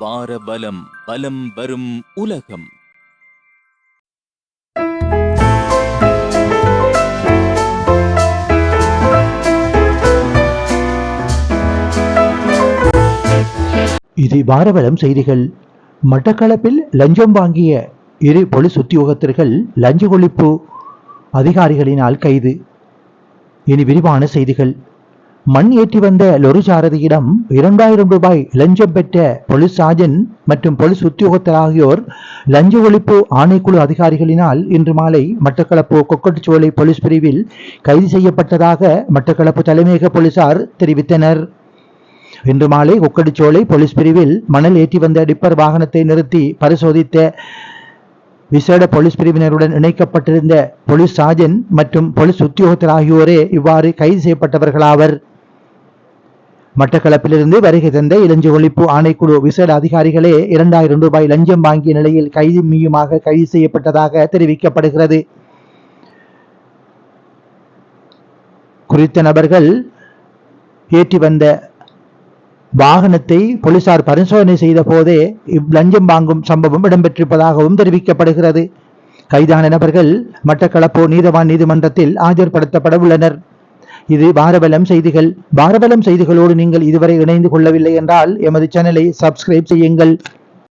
பாரபலம் பலம் வரும் உலகம். இது பாரபலம் செய்திகள். மட்டக்களப்பில் லஞ்சம் வாங்கிய இரு போலீஸ் உத்தியோகத்தர்கள் லஞ்ச ஒழிப்பு அதிகாரிகளினால் கைது. இனி விரிவான செய்திகள். மண் ஏற்றி வந்த லொரி சாரதியிடம் இரண்டாயிரம் ரூபாய் லஞ்சம் பெற்ற போலீஸ் சார்ஜன் மற்றும் போலீஸ் உத்தியோகத்தர் ஆகியோர் லஞ்ச ஒழிப்பு ஆணைக்குழு அதிகாரிகளினால் இன்று மாலை மட்டக்களப்பு கொக்கட்டுச்சோலை போலீஸ் பிரிவில் கைது செய்யப்பட்டதாக மட்டக்களப்பு தலைமையக போலீசார் தெரிவித்தனர். இன்று மாலை கொக்கடிச்சோலை போலீஸ் பிரிவில் மணல் ஏற்றி வந்த டிப்பர் வாகனத்தை நிறுத்தி பரிசோதித்த விசேட போலீஸ் பிரிவினருடன் இணைக்கப்பட்டிருந்த போலீஸ் சார்ஜன் மற்றும் போலீஸ் உத்தியோகத்தர் ஆகியோரே இவ்வாறு கைது செய்யப்பட்டவர்களாவர். மட்டக்களப்பிலிருந்து வருகை தந்த இளஞ்ச ஒழிப்பு ஆணைக்குழு விசேட அதிகாரிகளே இரண்டாயிரம் ரூபாய் லஞ்சம் வாங்கிய நிலையில் கைது மீயுமாக கைது செய்யப்பட்டதாக தெரிவிக்கப்படுகிறது. குறித்த நபர்கள் ஏற்றி வந்த வாகனத்தை போலீசார் பரிசோதனை செய்த போதே லஞ்சம் வாங்கும் சம்பவம் இடம்பெற்றிருப்பதாகவும் தெரிவிக்கப்படுகிறது. கைதான நபர்கள் மட்டக்களப்பு நீதவான் நீதிமன்றத்தில் ஆஜர்படுத்தப்பட உள்ளனர். இது பாரபலம் செய்திகள். பாரபலம் செய்திகளோடு நீங்கள் இதுவரை இணைந்து கொள்ளவில்லை என்றால் எமது சேனலை சப்ஸ்கிரைப் செய்யுங்கள்.